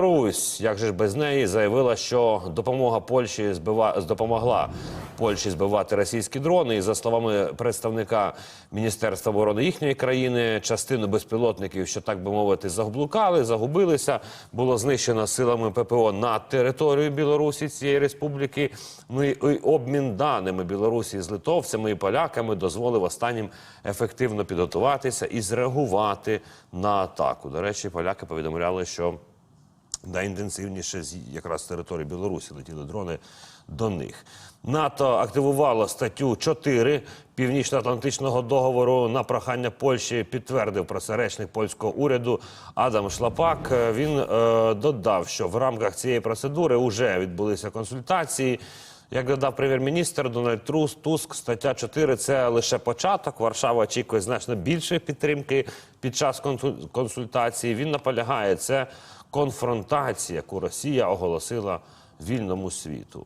Русь, як же ж без неї, заявила, що допомога Польщі збива... допомогла Польщі збивати російські дрони. І за словами представника Міністерства оборони їхньої країни, частину безпілотників, що так би мовити, заблукали, загубилися, було знищено силами ППО на територію Білорусі цієї республіки. Ну і обмін даними Білорусі з литовцями і поляками дозволив останнім ефективно підготуватися і зреагувати на атаку. До речі, поляки повідомляли, що найінтенсивніше з якраз території Білорусі летіли дрони до них. НАТО активувало статтю 4 Північно-Атлантичного договору на прохання Польщі підтвердив про це речник польського уряду Адам Шлапак. Е, Він е, додав, що в рамках цієї процедури вже відбулися консультації. Як додав прем'єр-міністр Дональд Трус, Туск, стаття 4 – це лише початок. Варшава очікує значно більшої підтримки під час консуль- консультації. Він наполягає, це конфронтація, яку Росія оголосила вільному світу.